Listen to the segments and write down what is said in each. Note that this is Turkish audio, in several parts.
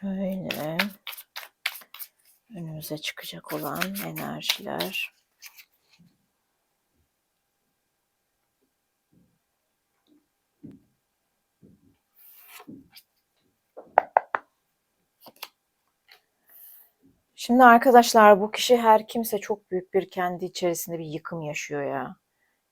Şöyle önümüze çıkacak olan enerjiler. Şimdi arkadaşlar bu kişi her kimse çok büyük bir kendi içerisinde bir yıkım yaşıyor ya.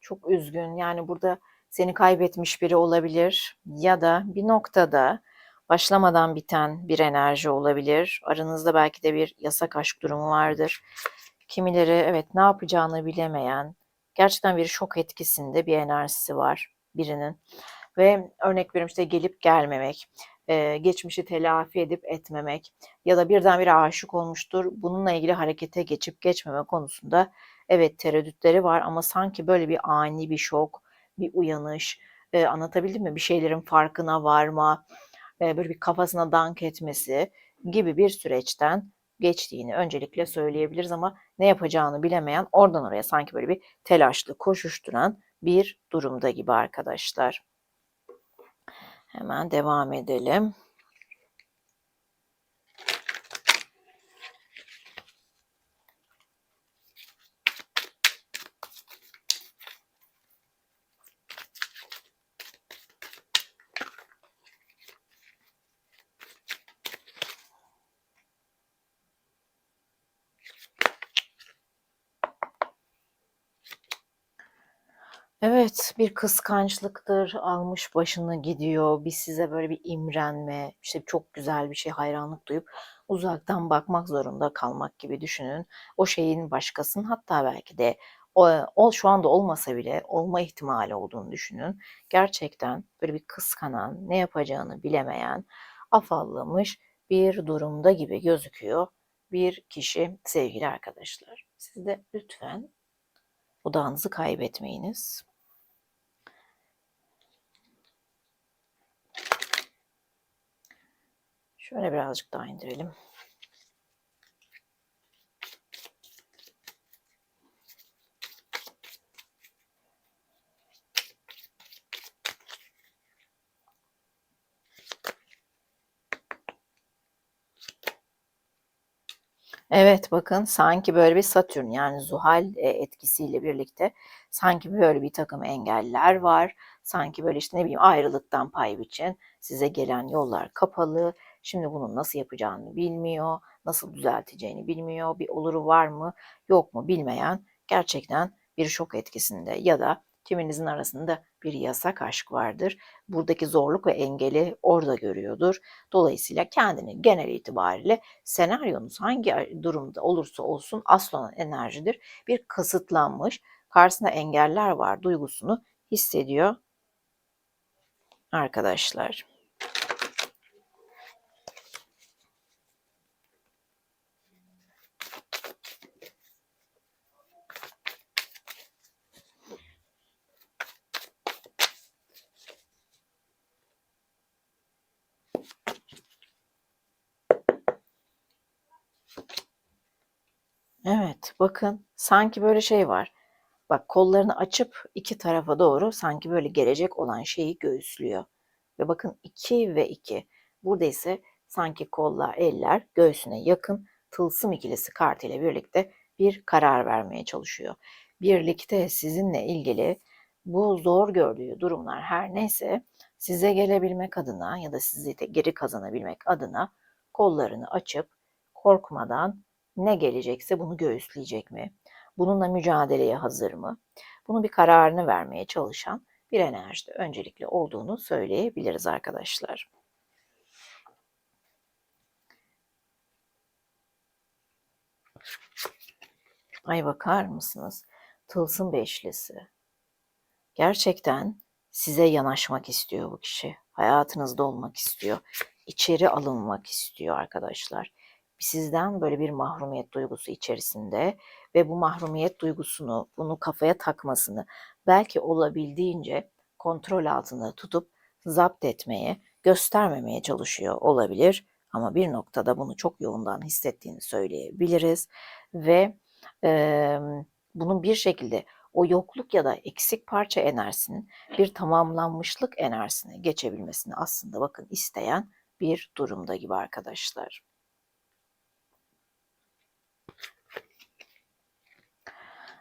Çok üzgün. Yani burada seni kaybetmiş biri olabilir ya da bir noktada başlamadan biten bir enerji olabilir. Aranızda belki de bir yasak aşk durumu vardır. Kimileri evet ne yapacağını bilemeyen, gerçekten bir şok etkisinde bir enerjisi var birinin. Ve örnek veriyorum işte gelip gelmemek, geçmişi telafi edip etmemek ya da birdenbire aşık olmuştur. Bununla ilgili harekete geçip geçmeme konusunda evet tereddütleri var ama sanki böyle bir ani bir şok, bir uyanış, anlatabildim mi? Bir şeylerin farkına varma, e, böyle bir kafasına dank etmesi gibi bir süreçten geçtiğini öncelikle söyleyebiliriz ama ne yapacağını bilemeyen oradan oraya sanki böyle bir telaşlı koşuşturan bir durumda gibi arkadaşlar. Hemen devam edelim. Evet, bir kıskançlıktır, almış başını gidiyor, bir size böyle bir imrenme, işte çok güzel bir şey, hayranlık duyup uzaktan bakmak zorunda kalmak gibi düşünün. O şeyin başkasının hatta belki de o, o şu anda olmasa bile olma ihtimali olduğunu düşünün. Gerçekten böyle bir kıskanan, ne yapacağını bilemeyen, afallamış bir durumda gibi gözüküyor bir kişi sevgili arkadaşlar. Siz de lütfen odağınızı kaybetmeyiniz. Şöyle birazcık daha indirelim. Evet bakın sanki böyle bir Satürn yani Zuhal e, etkisiyle birlikte sanki böyle bir takım engeller var. Sanki böyle işte ne bileyim ayrılıktan pay biçin size gelen yollar kapalı. Şimdi bunu nasıl yapacağını bilmiyor, nasıl düzelteceğini bilmiyor. Bir oluru var mı yok mu bilmeyen gerçekten bir şok etkisinde ya da kiminizin arasında bir yasak aşk vardır. Buradaki zorluk ve engeli orada görüyordur. Dolayısıyla kendini genel itibariyle senaryonuz hangi durumda olursa olsun aslan enerjidir. Bir kasıtlanmış, karşısında engeller var duygusunu hissediyor arkadaşlar. Evet, bakın sanki böyle şey var. Bak kollarını açıp iki tarafa doğru sanki böyle gelecek olan şeyi göğüslüyor. Ve bakın iki ve iki. Burada ise sanki kollar, eller göğsüne yakın tılsım ikilisi kartıyla birlikte bir karar vermeye çalışıyor. Birlikte sizinle ilgili bu zor gördüğü durumlar her neyse size gelebilmek adına ya da sizi de geri kazanabilmek adına kollarını açıp korkmadan ne gelecekse bunu göğüsleyecek mi? Bununla mücadeleye hazır mı? Bunu bir kararını vermeye çalışan bir enerjide öncelikli olduğunu söyleyebiliriz arkadaşlar. Ay bakar mısınız? Tılsım beşlisi. Gerçekten size yanaşmak istiyor bu kişi. Hayatınızda olmak istiyor. İçeri alınmak istiyor arkadaşlar. Sizden böyle bir mahrumiyet duygusu içerisinde ve bu mahrumiyet duygusunu, bunu kafaya takmasını belki olabildiğince kontrol altında tutup zapt etmeye, göstermemeye çalışıyor olabilir. Ama bir noktada bunu çok yoğundan hissettiğini söyleyebiliriz ve e, bunun bir şekilde o yokluk ya da eksik parça enerjisinin bir tamamlanmışlık enerjisine geçebilmesini aslında bakın isteyen bir durumda gibi arkadaşlar.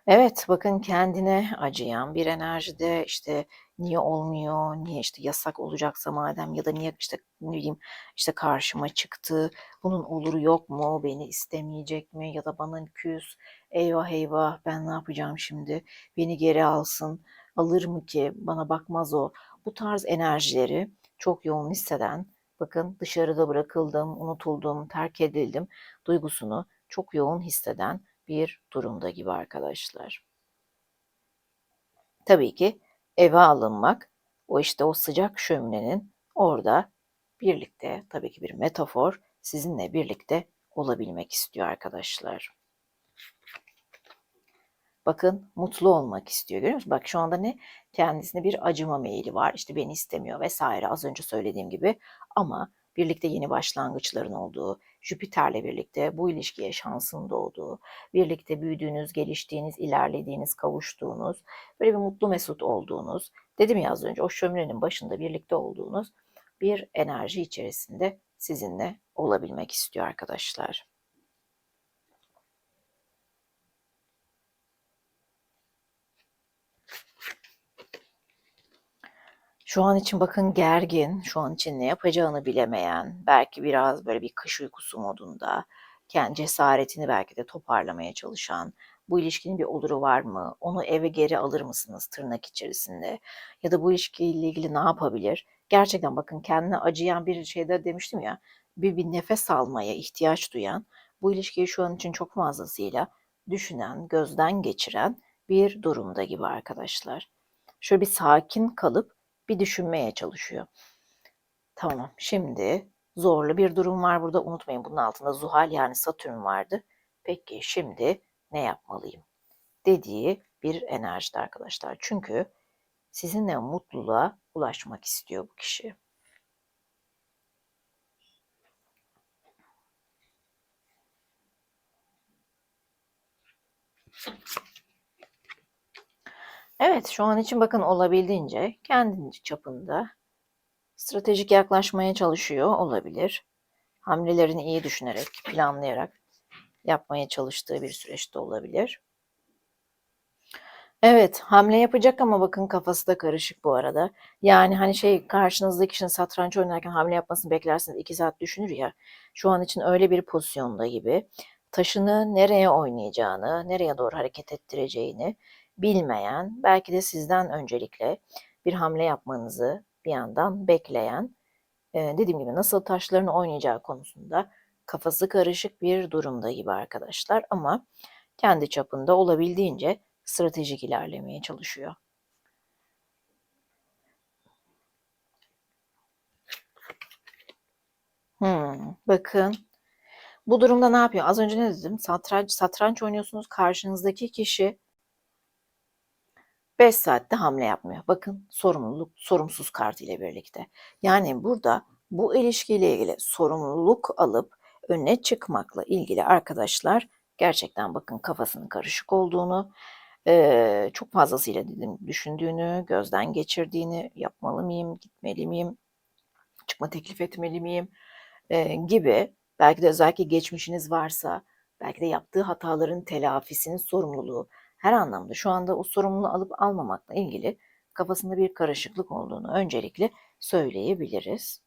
Evet, bakın kendine acıyan bir enerjide işte niye olmuyor, niye işte yasak olacaksa madem ya da niye işte ne bileyim işte karşıma çıktı, bunun oluru yok mu, beni istemeyecek mi ya da bana küs, eyvah eyvah ben ne yapacağım şimdi, beni geri alsın, alır mı ki, bana bakmaz o. Bu tarz enerjileri çok yoğun hisseden, bakın dışarıda bırakıldım, unutuldum, terk edildim duygusunu çok yoğun hisseden bir durumda gibi arkadaşlar. Tabii ki eve alınmak, o işte o sıcak şöminenin orada birlikte tabii ki bir metafor sizinle birlikte olabilmek istiyor arkadaşlar. Bakın mutlu olmak istiyor görüyor musunuz? Bak şu anda ne? Kendisine bir acıma meyili var. İşte beni istemiyor vesaire az önce söylediğim gibi. Ama birlikte yeni başlangıçların olduğu, Jüpiter'le birlikte bu ilişkiye şansın doğduğu, birlikte büyüdüğünüz, geliştiğiniz, ilerlediğiniz, kavuştuğunuz, böyle bir mutlu mesut olduğunuz, dedim ya az önce o şöminenin başında birlikte olduğunuz bir enerji içerisinde sizinle olabilmek istiyor arkadaşlar. Şu an için bakın gergin, şu an için ne yapacağını bilemeyen, belki biraz böyle bir kış uykusu modunda, kendi cesaretini belki de toparlamaya çalışan, bu ilişkinin bir oluru var mı? Onu eve geri alır mısınız tırnak içerisinde? Ya da bu ilişkiyle ilgili ne yapabilir? Gerçekten bakın kendine acıyan bir şeyde demiştim ya, bir, bir nefes almaya ihtiyaç duyan, bu ilişkiyi şu an için çok fazlasıyla düşünen, gözden geçiren bir durumda gibi arkadaşlar. Şöyle bir sakin kalıp bir düşünmeye çalışıyor. Tamam şimdi zorlu bir durum var burada unutmayın bunun altında Zuhal yani Satürn vardı. Peki şimdi ne yapmalıyım? Dediği bir enerjide arkadaşlar. Çünkü sizinle mutluluğa ulaşmak istiyor bu kişi. Evet, şu an için bakın olabildiğince kendince çapında stratejik yaklaşmaya çalışıyor olabilir. Hamlelerini iyi düşünerek, planlayarak yapmaya çalıştığı bir süreçte olabilir. Evet, hamle yapacak ama bakın kafası da karışık bu arada. Yani hani şey karşınızdaki kişinin satranç oynarken hamle yapmasını beklersiniz iki saat düşünür ya. Şu an için öyle bir pozisyonda gibi. Taşını nereye oynayacağını, nereye doğru hareket ettireceğini bilmeyen, belki de sizden öncelikle bir hamle yapmanızı bir yandan bekleyen, dediğim gibi nasıl taşlarını oynayacağı konusunda kafası karışık bir durumda gibi arkadaşlar ama kendi çapında olabildiğince stratejik ilerlemeye çalışıyor. Hmm, bakın bu durumda ne yapıyor? Az önce ne dedim? Satranç, satranç oynuyorsunuz. Karşınızdaki kişi 5 saatte hamle yapmıyor. Bakın sorumluluk, sorumsuz kartı ile birlikte. Yani burada bu ilişkiyle ilgili sorumluluk alıp önüne çıkmakla ilgili arkadaşlar gerçekten bakın kafasının karışık olduğunu, çok fazlasıyla dedim düşündüğünü, gözden geçirdiğini, yapmalı mıyım, gitmeli miyim, çıkma teklif etmeli miyim gibi belki de özellikle geçmişiniz varsa belki de yaptığı hataların telafisinin sorumluluğu her anlamda şu anda o sorumluluğu alıp almamakla ilgili kafasında bir karışıklık olduğunu öncelikle söyleyebiliriz.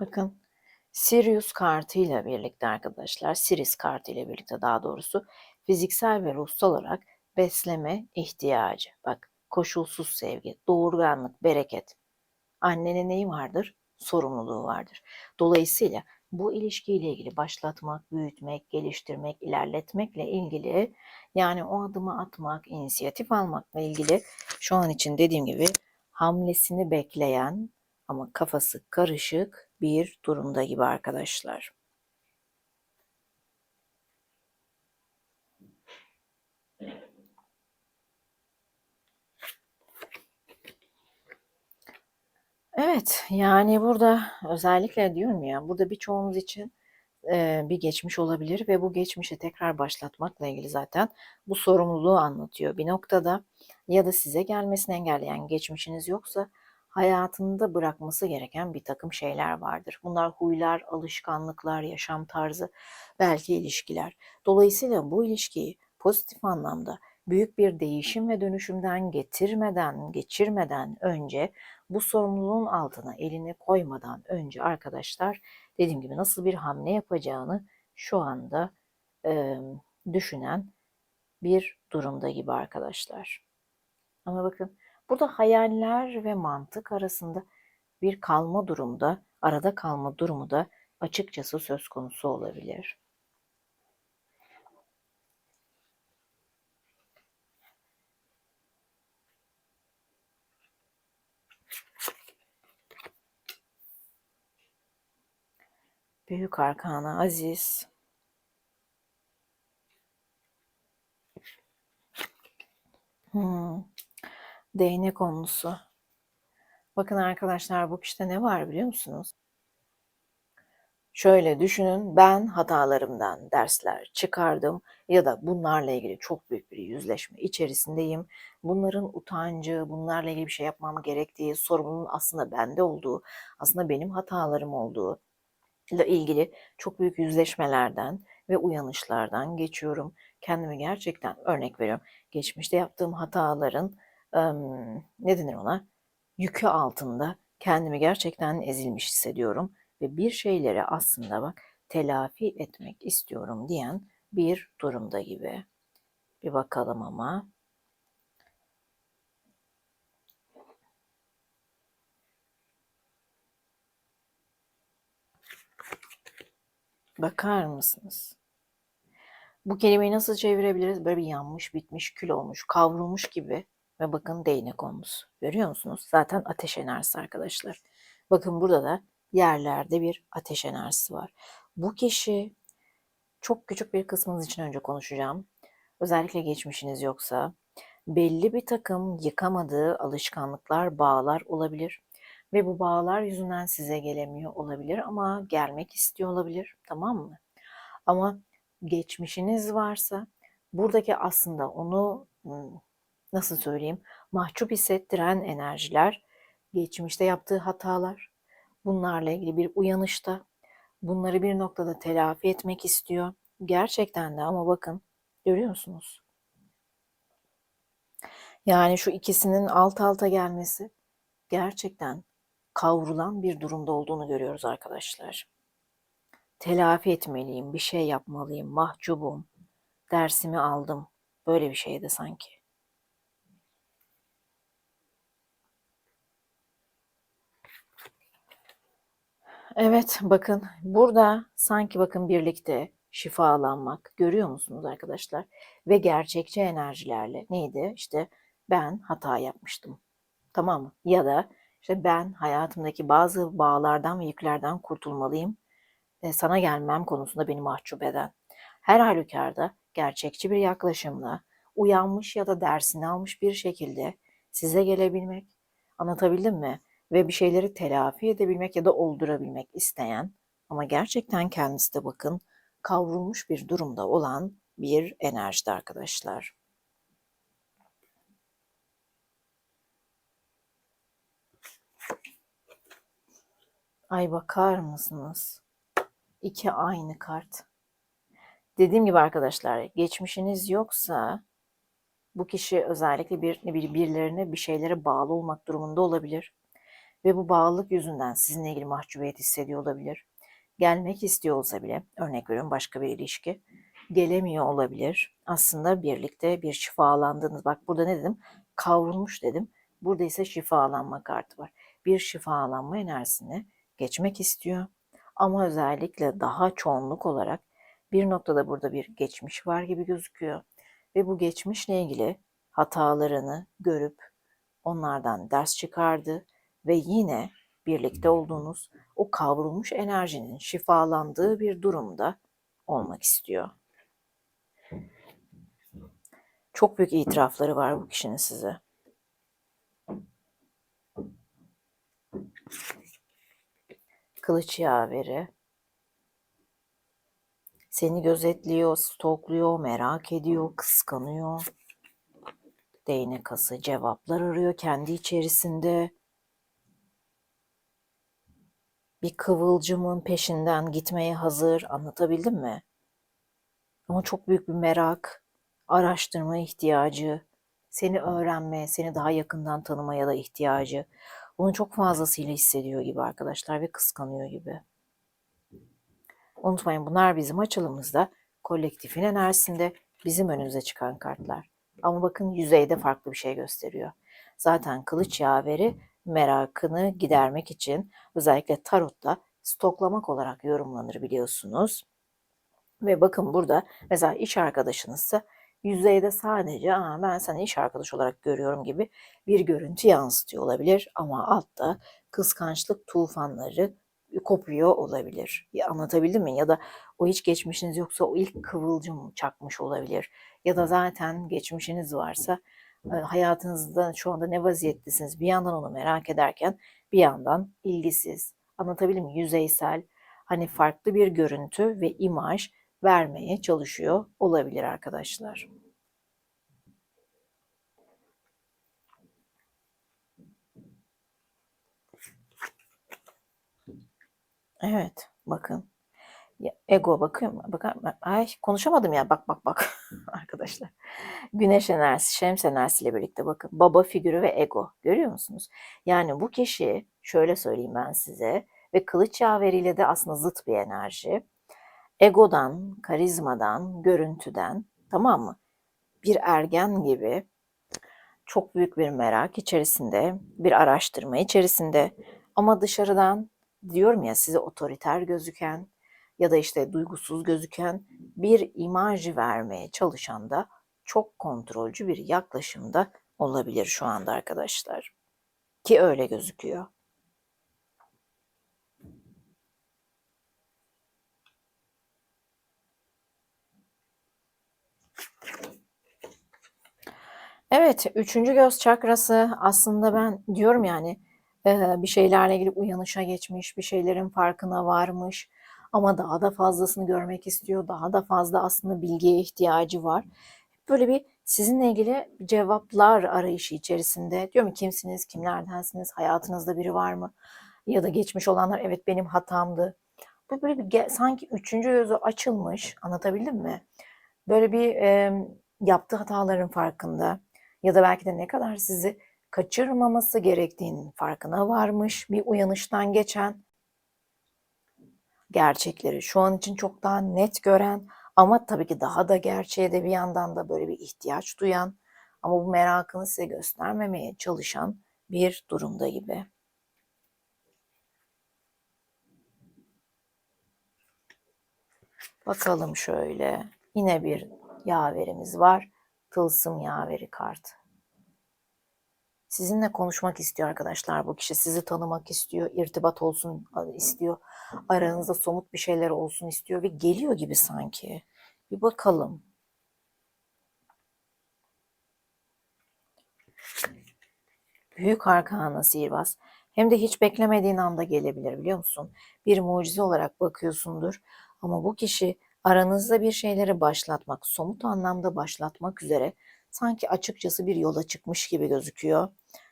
Bakın Sirius kartıyla birlikte arkadaşlar, Siris kartıyla birlikte daha doğrusu fiziksel ve ruhsal olarak besleme ihtiyacı. Bak koşulsuz sevgi, doğurganlık, bereket. Annenin neyi vardır? Sorumluluğu vardır. Dolayısıyla bu ilişkiyle ilgili başlatmak, büyütmek, geliştirmek, ilerletmekle ilgili yani o adımı atmak, inisiyatif almakla ilgili şu an için dediğim gibi hamlesini bekleyen ama kafası karışık bir durumda gibi arkadaşlar. Evet, yani burada özellikle diyorum ya, burada birçoğunuz için e, bir geçmiş olabilir ve bu geçmişi tekrar başlatmakla ilgili zaten bu sorumluluğu anlatıyor bir noktada. Ya da size gelmesini engelleyen geçmişiniz yoksa hayatında bırakması gereken bir takım şeyler vardır. Bunlar huylar, alışkanlıklar, yaşam tarzı, belki ilişkiler. Dolayısıyla bu ilişkiyi pozitif anlamda büyük bir değişim ve dönüşümden getirmeden, geçirmeden önce bu sorumluluğun altına elini koymadan önce arkadaşlar dediğim gibi nasıl bir hamle yapacağını şu anda e, düşünen bir durumda gibi arkadaşlar. Ama bakın burada hayaller ve mantık arasında bir kalma durumda, arada kalma durumu da açıkçası söz konusu olabilir. Büyük Arkana Aziz. Hmm. Değnek konusu. Bakın arkadaşlar bu kişide ne var biliyor musunuz? Şöyle düşünün ben hatalarımdan dersler çıkardım ya da bunlarla ilgili çok büyük bir yüzleşme içerisindeyim. Bunların utancı, bunlarla ilgili bir şey yapmam gerektiği, sorumluluğun aslında bende olduğu, aslında benim hatalarım olduğu, ile ilgili çok büyük yüzleşmelerden ve uyanışlardan geçiyorum. Kendimi gerçekten örnek veriyorum. Geçmişte yaptığım hataların ne denir ona? Yükü altında kendimi gerçekten ezilmiş hissediyorum ve bir şeyleri aslında bak telafi etmek istiyorum diyen bir durumda gibi. Bir bakalım ama. Bakar mısınız? Bu kelimeyi nasıl çevirebiliriz? Böyle bir yanmış, bitmiş, kül olmuş, kavrulmuş gibi. Ve bakın değnek olmuş. Görüyor musunuz? Zaten ateş enerjisi arkadaşlar. Bakın burada da yerlerde bir ateş enerjisi var. Bu kişi çok küçük bir kısmınız için önce konuşacağım. Özellikle geçmişiniz yoksa belli bir takım yıkamadığı alışkanlıklar, bağlar olabilir ve bu bağlar yüzünden size gelemiyor olabilir ama gelmek istiyor olabilir. Tamam mı? Ama geçmişiniz varsa buradaki aslında onu nasıl söyleyeyim mahcup hissettiren enerjiler geçmişte yaptığı hatalar bunlarla ilgili bir uyanışta bunları bir noktada telafi etmek istiyor. Gerçekten de ama bakın görüyor musunuz? Yani şu ikisinin alt alta gelmesi gerçekten kavrulan bir durumda olduğunu görüyoruz arkadaşlar. Telafi etmeliyim, bir şey yapmalıyım, mahcubum, dersimi aldım. Böyle bir şeydi sanki. Evet bakın burada sanki bakın birlikte şifalanmak görüyor musunuz arkadaşlar? Ve gerçekçi enerjilerle neydi? İşte ben hata yapmıştım. Tamam mı? Ya da işte ben hayatımdaki bazı bağlardan ve yüklerden kurtulmalıyım. E, sana gelmem konusunda beni mahcup eden. Her halükarda gerçekçi bir yaklaşımla uyanmış ya da dersini almış bir şekilde size gelebilmek. Anlatabildim mi? Ve bir şeyleri telafi edebilmek ya da oldurabilmek isteyen ama gerçekten kendisi de bakın kavrulmuş bir durumda olan bir enerjide arkadaşlar. Ay bakar mısınız? İki aynı kart. Dediğim gibi arkadaşlar geçmişiniz yoksa bu kişi özellikle bir bir birilerine bir şeylere bağlı olmak durumunda olabilir. Ve bu bağlılık yüzünden sizinle ilgili mahcubiyet hissediyor olabilir. Gelmek istiyor olsa bile örnek veriyorum başka bir ilişki gelemiyor olabilir. Aslında birlikte bir şifalandınız. Bak burada ne dedim? Kavrulmuş dedim. Burada ise şifalanma kartı var. Bir şifalanma enerjisini geçmek istiyor. Ama özellikle daha çoğunluk olarak bir noktada burada bir geçmiş var gibi gözüküyor. Ve bu geçmişle ilgili hatalarını görüp onlardan ders çıkardı ve yine birlikte olduğunuz o kavrulmuş enerjinin şifalandığı bir durumda olmak istiyor. Çok büyük itirafları var bu kişinin size. Kılıç yaveri. Seni gözetliyor, stokluyor, merak ediyor, kıskanıyor. Değnek ası cevaplar arıyor kendi içerisinde. Bir kıvılcımın peşinden gitmeye hazır. Anlatabildim mi? Ama çok büyük bir merak, araştırma ihtiyacı, seni öğrenme, seni daha yakından tanımaya da ihtiyacı. Bunu çok fazlasıyla hissediyor gibi arkadaşlar ve kıskanıyor gibi. Unutmayın bunlar bizim açılımızda kolektifin enerjisinde bizim önümüze çıkan kartlar. Ama bakın yüzeyde farklı bir şey gösteriyor. Zaten kılıç yaveri merakını gidermek için özellikle tarotta stoklamak olarak yorumlanır biliyorsunuz. Ve bakın burada mesela iş arkadaşınızsa yüzeyde sadece Aa, ben seni iş arkadaş olarak görüyorum gibi bir görüntü yansıtıyor olabilir ama altta kıskançlık tufanları kopuyor olabilir. Ya anlatabildim mi? Ya da o hiç geçmişiniz yoksa o ilk kıvılcım çakmış olabilir. Ya da zaten geçmişiniz varsa e, hayatınızda şu anda ne vaziyettesiniz bir yandan onu merak ederken bir yandan ilgisiz. Anlatabildim mi? Yüzeysel hani farklı bir görüntü ve imaj vermeye çalışıyor olabilir arkadaşlar. Evet, bakın. Ya, ego bakıyorum. Bakar, ay konuşamadım ya. Bak bak bak arkadaşlar. Güneş enerjisi, Şems enerjisiyle birlikte bakın. Baba figürü ve ego. Görüyor musunuz? Yani bu kişi şöyle söyleyeyim ben size ve kılıç yaveriyle de aslında zıt bir enerji. Egodan, karizmadan, görüntüden tamam mı? Bir ergen gibi çok büyük bir merak içerisinde, bir araştırma içerisinde ama dışarıdan diyorum ya size otoriter gözüken ya da işte duygusuz gözüken bir imaj vermeye çalışan da çok kontrolcü bir yaklaşımda olabilir şu anda arkadaşlar. Ki öyle gözüküyor. Evet, üçüncü göz çakrası aslında ben diyorum yani bir şeylerle ilgili uyanışa geçmiş, bir şeylerin farkına varmış ama daha da fazlasını görmek istiyor, daha da fazla aslında bilgiye ihtiyacı var. Böyle bir sizinle ilgili cevaplar arayışı içerisinde diyorum kimsiniz, kimlerdensiniz, hayatınızda biri var mı? Ya da geçmiş olanlar evet benim hatamdı. Bu böyle bir sanki üçüncü gözü açılmış, anlatabildim mi? Böyle bir e, yaptığı hataların farkında ya da belki de ne kadar sizi kaçırmaması gerektiğinin farkına varmış bir uyanıştan geçen gerçekleri şu an için çok daha net gören ama tabii ki daha da gerçeğe de bir yandan da böyle bir ihtiyaç duyan ama bu merakını size göstermemeye çalışan bir durumda gibi. Bakalım şöyle. Yine bir yaverimiz var. Tılsım yaveri kartı. Sizinle konuşmak istiyor arkadaşlar bu kişi. Sizi tanımak istiyor, irtibat olsun istiyor. Aranızda somut bir şeyler olsun istiyor ve geliyor gibi sanki. Bir bakalım. Büyük arkana sihirbaz. Hem de hiç beklemediğin anda gelebilir biliyor musun? Bir mucize olarak bakıyorsundur. Ama bu kişi aranızda bir şeyleri başlatmak, somut anlamda başlatmak üzere sanki açıkçası bir yola çıkmış gibi gözüküyor.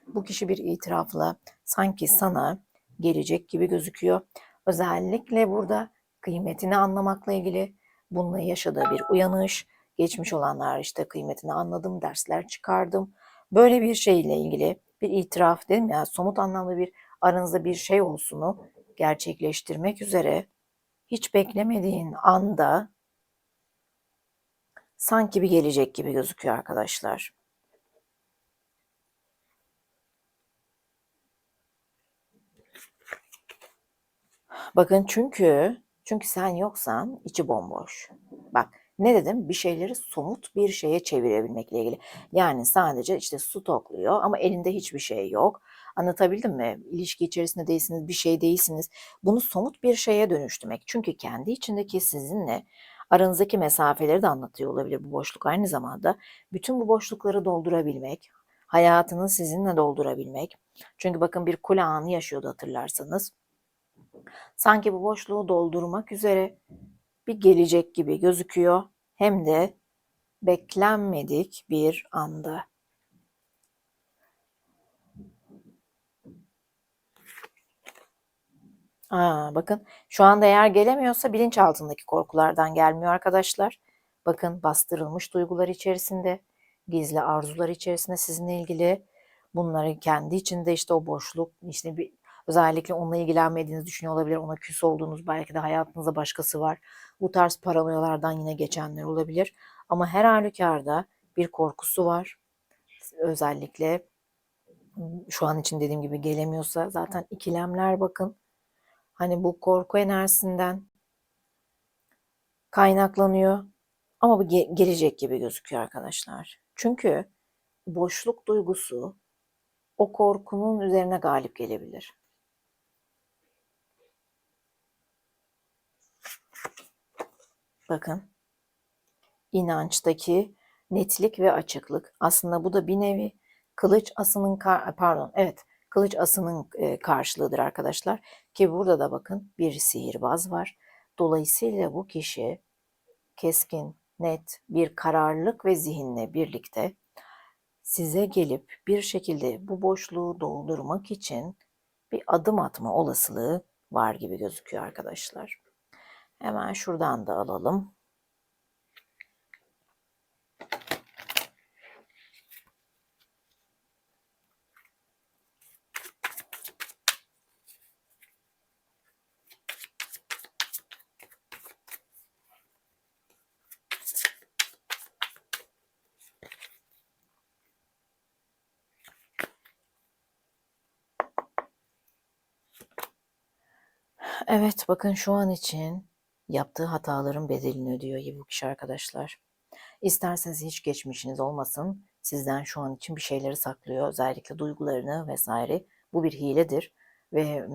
Bu kişi bir itirafla sanki sana gelecek gibi gözüküyor. Özellikle burada kıymetini anlamakla ilgili bununla yaşadığı bir uyanış, geçmiş olanlar işte kıymetini anladım, dersler çıkardım. Böyle bir şeyle ilgili bir itiraf dedim ya somut anlamda bir aranızda bir şey olsunu gerçekleştirmek üzere hiç beklemediğin anda sanki bir gelecek gibi gözüküyor arkadaşlar. Bakın çünkü çünkü sen yoksan içi bomboş. Bak ne dedim? Bir şeyleri somut bir şeye çevirebilmekle ilgili. Yani sadece işte su topluyor ama elinde hiçbir şey yok. Anlatabildim mi? İlişki içerisinde değilsiniz, bir şey değilsiniz. Bunu somut bir şeye dönüştürmek. Çünkü kendi içindeki sizinle aranızdaki mesafeleri de anlatıyor olabilir bu boşluk. Aynı zamanda bütün bu boşlukları doldurabilmek, hayatını sizinle doldurabilmek. Çünkü bakın bir kule anı yaşıyordu hatırlarsanız. Sanki bu boşluğu doldurmak üzere bir gelecek gibi gözüküyor. Hem de beklenmedik bir anda. Aa, bakın şu anda eğer gelemiyorsa bilinçaltındaki korkulardan gelmiyor arkadaşlar. Bakın bastırılmış duygular içerisinde, gizli arzular içerisinde sizinle ilgili bunları kendi içinde işte o boşluk, işte bir özellikle onunla ilgilenmediğinizi düşünüyor olabilir. Ona küs olduğunuz belki de hayatınızda başkası var. Bu tarz paranoyalardan yine geçenler olabilir. Ama her halükarda bir korkusu var. Özellikle şu an için dediğim gibi gelemiyorsa zaten ikilemler bakın. Hani bu korku enerjisinden kaynaklanıyor. Ama bu ge- gelecek gibi gözüküyor arkadaşlar. Çünkü boşluk duygusu o korkunun üzerine galip gelebilir. Bakın inançtaki netlik ve açıklık. Aslında bu da bir nevi kılıç asının pardon evet kılıç asının karşılığıdır arkadaşlar. Ki burada da bakın bir sihirbaz var. Dolayısıyla bu kişi keskin, net bir kararlılık ve zihinle birlikte size gelip bir şekilde bu boşluğu doldurmak için bir adım atma olasılığı var gibi gözüküyor arkadaşlar. Hemen şuradan da alalım. Evet bakın şu an için yaptığı hataların bedelini ödüyor gibi bu kişi arkadaşlar. İsterseniz hiç geçmişiniz olmasın. Sizden şu an için bir şeyleri saklıyor. Özellikle duygularını vesaire. Bu bir hiledir. Ve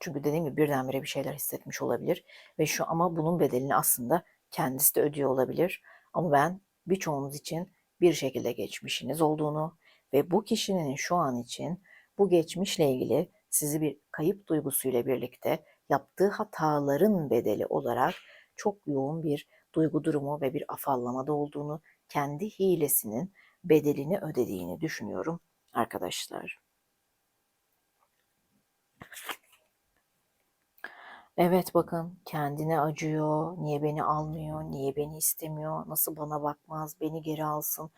çünkü dediğim gibi birdenbire bir şeyler hissetmiş olabilir. Ve şu ama bunun bedelini aslında kendisi de ödüyor olabilir. Ama ben birçoğunuz için bir şekilde geçmişiniz olduğunu ve bu kişinin şu an için bu geçmişle ilgili sizi bir kayıp duygusuyla birlikte yaptığı hataların bedeli olarak çok yoğun bir duygu durumu ve bir afallamada olduğunu, kendi hilesinin bedelini ödediğini düşünüyorum arkadaşlar. Evet bakın kendine acıyor, niye beni almıyor, niye beni istemiyor, nasıl bana bakmaz, beni geri alsın,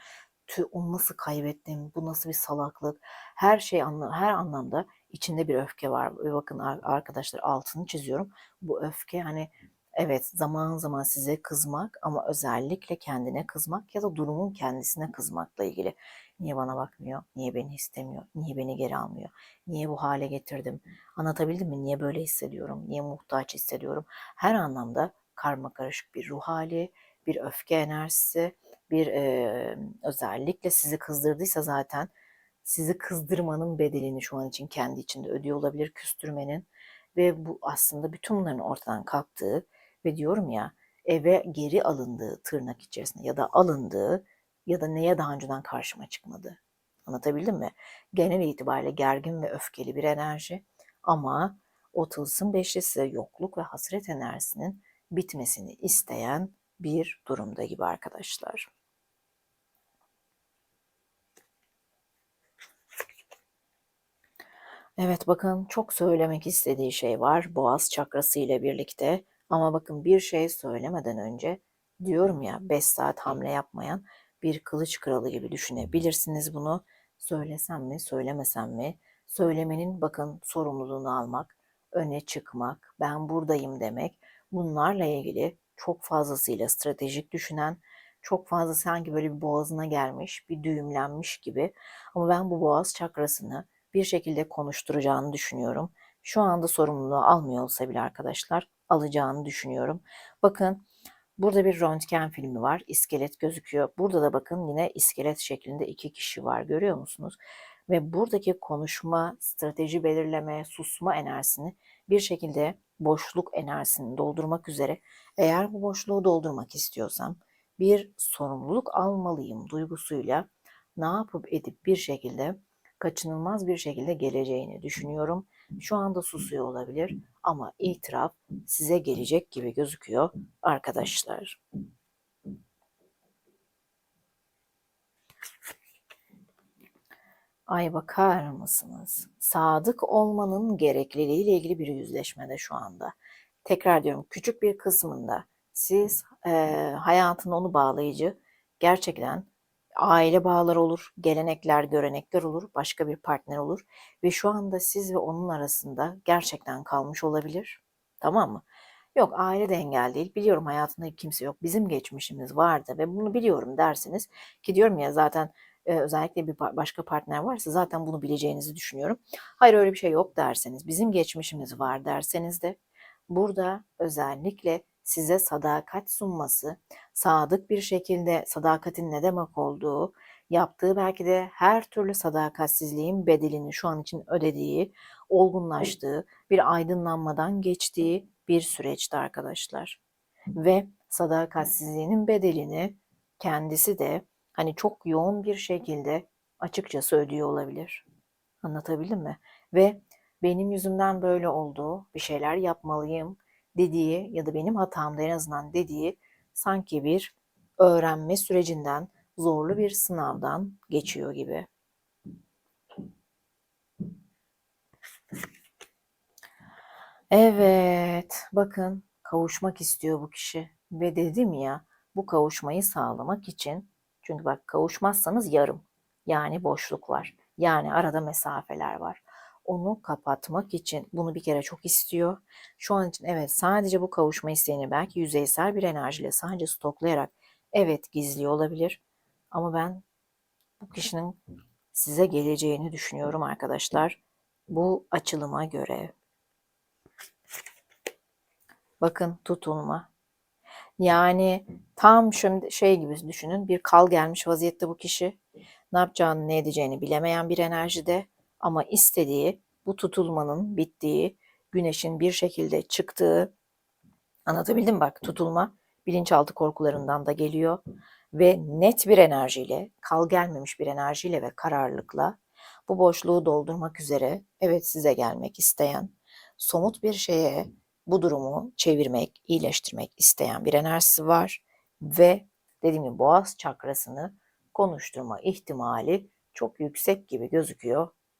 tüh onu nasıl kaybettim, bu nasıl bir salaklık. Her şey her anlamda içinde bir öfke var. Ve bakın arkadaşlar altını çiziyorum. Bu öfke hani evet zaman zaman size kızmak ama özellikle kendine kızmak ya da durumun kendisine kızmakla ilgili. Niye bana bakmıyor? Niye beni istemiyor? Niye beni geri almıyor? Niye bu hale getirdim? Anlatabildim mi? Niye böyle hissediyorum? Niye muhtaç hissediyorum? Her anlamda karma karışık bir ruh hali, bir öfke enerjisi, bir e, özellikle sizi kızdırdıysa zaten sizi kızdırmanın bedelini şu an için kendi içinde ödüyor olabilir küstürmenin ve bu aslında bütün bunların ortadan kalktığı ve diyorum ya eve geri alındığı tırnak içerisinde ya da alındığı ya da neye daha önceden karşıma çıkmadı. Anlatabildim mi? Genel itibariyle gergin ve öfkeli bir enerji ama o tılsım beşlisi yokluk ve hasret enerjisinin bitmesini isteyen bir durumda gibi arkadaşlar. Evet bakın çok söylemek istediği şey var boğaz çakrası ile birlikte. Ama bakın bir şey söylemeden önce diyorum ya 5 saat hamle yapmayan bir kılıç kralı gibi düşünebilirsiniz bunu. Söylesem mi söylemesem mi? Söylemenin bakın sorumluluğunu almak, öne çıkmak, ben buradayım demek. Bunlarla ilgili çok fazlasıyla stratejik düşünen, çok fazla sanki böyle bir boğazına gelmiş, bir düğümlenmiş gibi. Ama ben bu boğaz çakrasını bir şekilde konuşturacağını düşünüyorum. şu anda sorumluluğu almıyor olsa bile arkadaşlar alacağını düşünüyorum. Bakın burada bir röntgen filmi var. İskelet gözüküyor. Burada da bakın yine iskelet şeklinde iki kişi var. Görüyor musunuz? Ve buradaki konuşma, strateji belirleme, susma enerjisini bir şekilde boşluk enerjisini doldurmak üzere eğer bu boşluğu doldurmak istiyorsam bir sorumluluk almalıyım duygusuyla ne yapıp edip bir şekilde kaçınılmaz bir şekilde geleceğini düşünüyorum. Şu anda susuyor olabilir ama itiraf size gelecek gibi gözüküyor arkadaşlar. Ay bakar mısınız? Sadık olmanın gerekliliği ile ilgili bir yüzleşmede şu anda. Tekrar diyorum küçük bir kısmında siz e, hayatın onu bağlayıcı gerçekten aile bağları olur, gelenekler, görenekler olur, başka bir partner olur ve şu anda siz ve onun arasında gerçekten kalmış olabilir. Tamam mı? Yok aile de engel değil. Biliyorum hayatında kimse yok. Bizim geçmişimiz vardı ve bunu biliyorum dersiniz. Ki diyorum ya zaten e, özellikle bir başka partner varsa zaten bunu bileceğinizi düşünüyorum. Hayır öyle bir şey yok derseniz, bizim geçmişimiz var derseniz de burada özellikle size sadakat sunması, sadık bir şekilde sadakatin ne demek olduğu, yaptığı belki de her türlü sadakatsizliğin bedelini şu an için ödediği, olgunlaştığı, bir aydınlanmadan geçtiği bir süreçti arkadaşlar. Ve sadakatsizliğinin bedelini kendisi de hani çok yoğun bir şekilde açıkçası ödüyor olabilir. Anlatabildim mi? Ve benim yüzümden böyle oldu, bir şeyler yapmalıyım dediği ya da benim hatamda en azından dediği sanki bir öğrenme sürecinden, zorlu bir sınavdan geçiyor gibi. Evet, bakın kavuşmak istiyor bu kişi ve dedim ya bu kavuşmayı sağlamak için çünkü bak kavuşmazsanız yarım yani boşluk var. Yani arada mesafeler var. Onu kapatmak için bunu bir kere çok istiyor. Şu an için evet sadece bu kavuşma isteğini belki yüzeysel bir enerjiyle sadece stoklayarak evet gizliyor olabilir. Ama ben bu kişinin size geleceğini düşünüyorum arkadaşlar. Bu açılıma göre. Bakın tutulma. Yani tam şimdi şey gibi düşünün bir kal gelmiş vaziyette bu kişi. Ne yapacağını ne edeceğini bilemeyen bir enerjide ama istediği bu tutulmanın bittiği, güneşin bir şekilde çıktığı anlatabildim mi? Bak tutulma bilinçaltı korkularından da geliyor ve net bir enerjiyle, kal gelmemiş bir enerjiyle ve kararlılıkla bu boşluğu doldurmak üzere evet size gelmek isteyen, somut bir şeye bu durumu çevirmek, iyileştirmek isteyen bir enerjisi var ve dediğim gibi boğaz çakrasını konuşturma ihtimali çok yüksek gibi gözüküyor